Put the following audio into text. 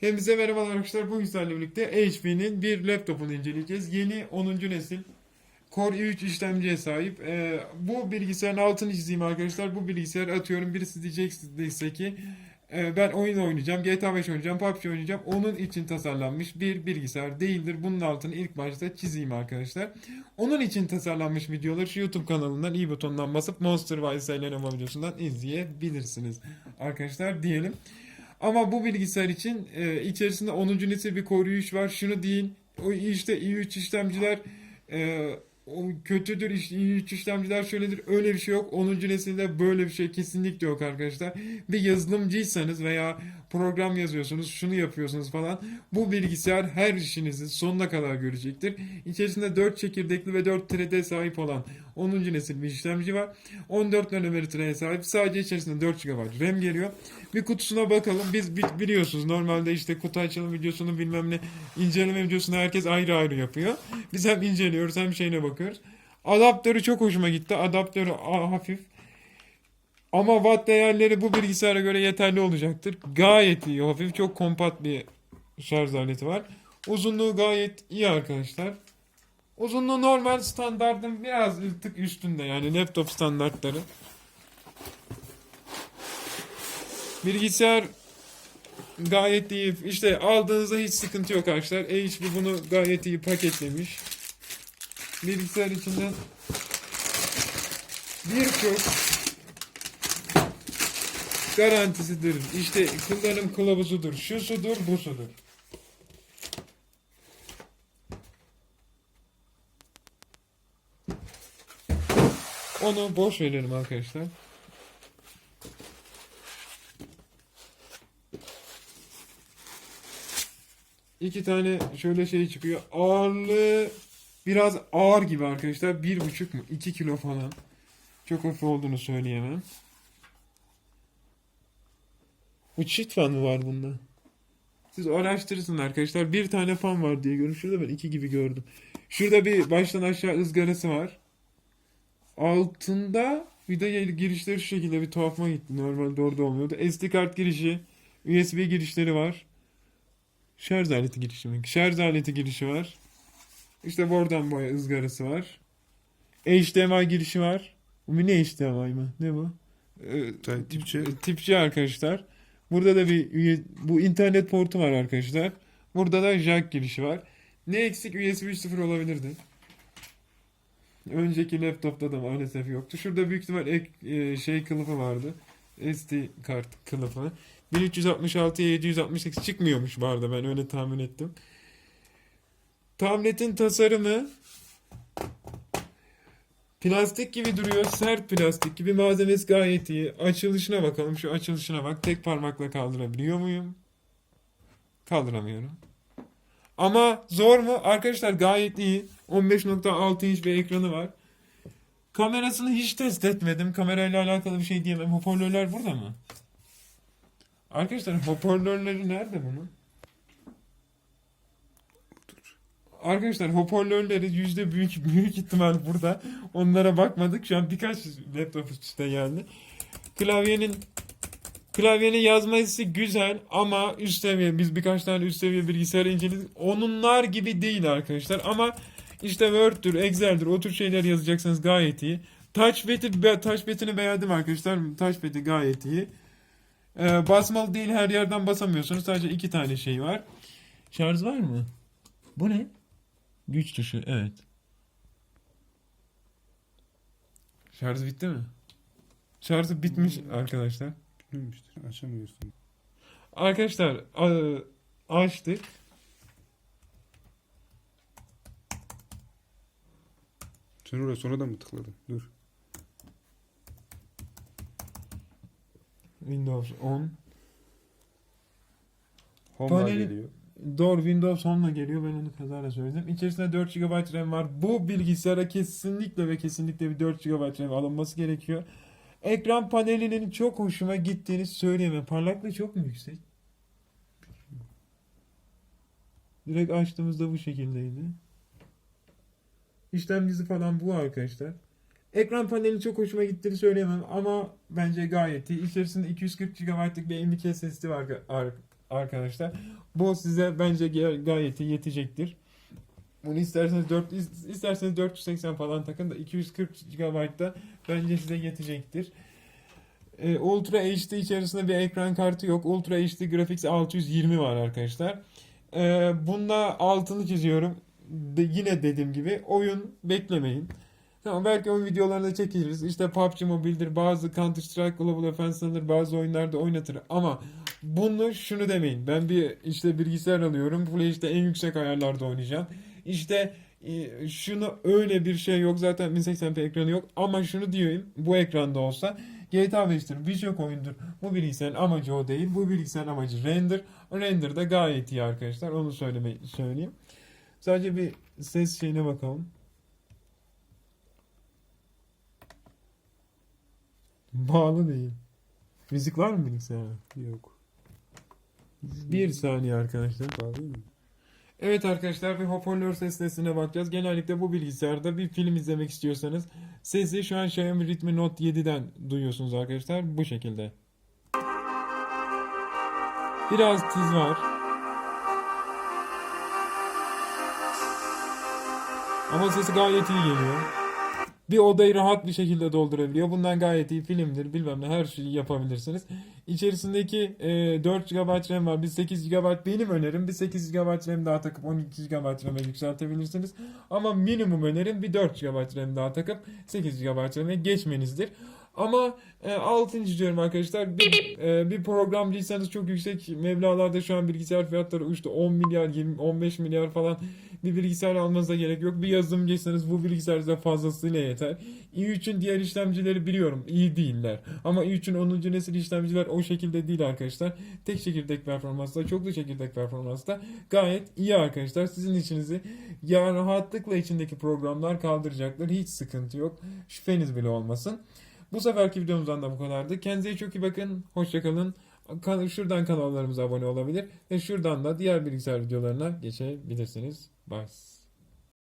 Hepinize merhabalar arkadaşlar. Bu sizlerle birlikte HP'nin bir laptopunu inceleyeceğiz. Yeni 10. nesil Core i3 işlemciye sahip. Ee, bu bilgisayarın altını çizeyim arkadaşlar. Bu bilgisayar atıyorum birisi diyecekse ki e, ben oyun oynayacağım, GTA 5 oynayacağım, PUBG oynayacağım. Onun için tasarlanmış bir bilgisayar değildir. Bunun altını ilk başta çizeyim arkadaşlar. Onun için tasarlanmış videoları şu YouTube kanalından i butonundan basıp Monster Vice Selenoma videosundan izleyebilirsiniz. Arkadaşlar diyelim. Ama bu bilgisayar için e, içerisinde 10. nesil bir i3 var. Şunu deyin. O işte i3 işlemciler e, o kötüdür işte i3 işlemciler şöyledir. Öyle bir şey yok. 10. nesilde böyle bir şey kesinlikle yok arkadaşlar. Bir yazılımcıysanız veya program yazıyorsunuz, şunu yapıyorsunuz falan. Bu bilgisayar her işinizi sonuna kadar görecektir. İçerisinde 4 çekirdekli ve 4 thread'e sahip olan 10. nesil bir işlemci var. 14 nanometre thread'e sahip. Sadece içerisinde 4 GB RAM geliyor. Bir kutusuna bakalım. Biz bi- biliyorsunuz normalde işte kutu açılım videosunu bilmem ne inceleme videosunu herkes ayrı ayrı yapıyor. Biz hem inceliyoruz hem şeyine bakıyoruz. Adaptörü çok hoşuma gitti. Adaptörü hafif. Ama watt değerleri bu bilgisayara göre yeterli olacaktır. Gayet iyi, hafif, çok kompakt bir şarj aleti var. Uzunluğu gayet iyi arkadaşlar. Uzunluğu normal standartın biraz bir tık üstünde yani laptop standartları. Bilgisayar gayet iyi. İşte aldığınızda hiç sıkıntı yok arkadaşlar. HP bunu gayet iyi paketlemiş. Bilgisayar içinden birçok garantisidir. İşte kullanım kılavuzudur. Şusudur, busudur. Onu boş verelim arkadaşlar. İki tane şöyle şey çıkıyor. Ağırlığı biraz ağır gibi arkadaşlar. Bir buçuk mu? İki kilo falan. Çok hafif olduğunu söyleyemem. Bu çift fan mı var bunda? Siz araştırırsın arkadaşlar. Bir tane fan var diye görüyorum. Şurada ben iki gibi gördüm. Şurada bir baştan aşağı ızgarası var. Altında vida girişleri şu şekilde bir tuhafıma gitti. Normalde orada olmuyordu. SD kart girişi, USB girişleri var. Şarj aleti girişi mi? Şarj aleti girişi var. İşte buradan boya ızgarası var. HDMI girişi var. Bu ne HDMI mı? Ne bu? Ee, tipçi. tipçi arkadaşlar. Burada da bir bu internet portu var arkadaşlar. Burada da jack girişi var. Ne eksik USB 3.0 olabilirdi. Önceki laptopta da maalesef yoktu. Şurada büyük ihtimal ek, e, şey kılıfı vardı. SD kart kılıfı. 1366'ya 768 çıkmıyormuş arada ben öyle tahmin ettim. Tabletin tasarımı Plastik gibi duruyor. Sert plastik gibi. Malzemesi gayet iyi. Açılışına bakalım. Şu açılışına bak. Tek parmakla kaldırabiliyor muyum? Kaldıramıyorum. Ama zor mu? Arkadaşlar gayet iyi. 15.6 inç bir ekranı var. Kamerasını hiç test etmedim. Kamerayla alakalı bir şey diyemem. Hoparlörler burada mı? Arkadaşlar hoparlörleri nerede bunun? Arkadaşlar hoparlörleri yüzde büyük büyük ihtimal burada. Onlara bakmadık. Şu an birkaç laptop üstte geldi. Klavyenin klavyenin yazması güzel ama üst seviye biz birkaç tane üst seviye bilgisayar inceledik. Onunlar gibi değil arkadaşlar ama işte Word'dür, Excel'dir o tür şeyler yazacaksanız gayet iyi. Touchpad'i be- touchpad'ini beğendim arkadaşlar. Touchpad'i gayet iyi. Ee, basmalı değil her yerden basamıyorsunuz. Sadece iki tane şey var. Şarj var mı? Bu ne? Güç tuşu evet. Şarj bitti mi? Şarjı bitmiş arkadaşlar. Bilmemiştir. Açamıyorsun. Arkadaşlar açtık. Sen oraya sonradan mı tıkladın? Dur. Windows 10. Home Paneli- geliyor. Doğru Windows 10'la geliyor ben onu kazara söyledim. İçerisinde 4 GB RAM var. Bu bilgisayara kesinlikle ve kesinlikle bir 4 GB RAM alınması gerekiyor. Ekran panelinin çok hoşuma gittiğini söyleyemem. Parlaklığı çok mu yüksek? Direkt açtığımızda bu şekildeydi. İşlemcisi falan bu arkadaşlar. Ekran paneli çok hoşuma gittiğini söyleyemem ama bence gayet iyi. İçerisinde 240 GB'lık bir M.2 SSD var ar- arkadaşlar. Bu size bence gayet iyi yetecektir. Bunu isterseniz 4 is- isterseniz 480 falan takın da 240 GB'da bence size yetecektir. Ee, Ultra HD içerisinde bir ekran kartı yok. Ultra HD Graphics 620 var arkadaşlar. Ee, bunda altını çiziyorum. De, yine dediğim gibi oyun beklemeyin. Tamam belki oyun videolarını çekeriz. İşte PUBG Mobile'dir, bazı Counter Strike Global Offensive'dır, bazı oyunlarda oynatır. Ama bunu şunu demeyin. Ben bir işte bilgisayar alıyorum. Full HD en yüksek ayarlarda oynayacağım. İşte e, şunu öyle bir şey yok. Zaten 1080p ekranı yok. Ama şunu diyeyim. Bu ekranda olsa GTA 5'tir. Birçok oyundur. Bu bilgisayarın amacı o değil. Bu bilgisayarın amacı render. Render da gayet iyi arkadaşlar. Onu söylemeyi söyleyeyim. Sadece bir ses şeyine bakalım. Bağlı değil. Müzik var mı bilgisayarda? Yok. Bir saniye arkadaşlar. Bağlayayım mı? Evet arkadaşlar bir hoparlör ses testine bakacağız. Genellikle bu bilgisayarda bir film izlemek istiyorsanız sesi şu an Xiaomi Redmi Note 7'den duyuyorsunuz arkadaşlar. Bu şekilde. Biraz tiz var. Ama sesi gayet iyi geliyor. Bir odayı rahat bir şekilde doldurabiliyor. Bundan gayet iyi filmdir bilmem ne her şeyi yapabilirsiniz. İçerisindeki e, 4 GB RAM var. Bir 8 GB benim önerim. Bir 8 GB RAM daha takıp 12 GB RAM'e yükseltebilirsiniz. Ama minimum önerim bir 4 GB RAM daha takıp 8 GB RAM'e geçmenizdir. Ama e, altıncı diyorum arkadaşlar bir, e, bir programcıysanız çok yüksek meblalarda şu an bilgisayar fiyatları uçtu 10 milyar 20, 15 milyar falan bir bilgisayar almanıza gerek yok. Bir yazılımcıysanız bu bilgisayar size fazlasıyla yeter. i3'ün diğer işlemcileri biliyorum iyi değiller. Ama i3'ün 10. nesil işlemciler o şekilde değil arkadaşlar. Tek çekirdek performansta, çoklu çekirdek performansta gayet iyi arkadaşlar. Sizin içinizi ya rahatlıkla içindeki programlar kaldıracaktır. Hiç sıkıntı yok. Şüpheniz bile olmasın. Bu seferki videomuzdan da bu kadardı. Kendinize çok iyi bakın. Hoşçakalın. Kan- Şuradan kanallarımıza abone olabilir ve şuradan da diğer bilgisayar videolarına geçebilirsiniz. Bye.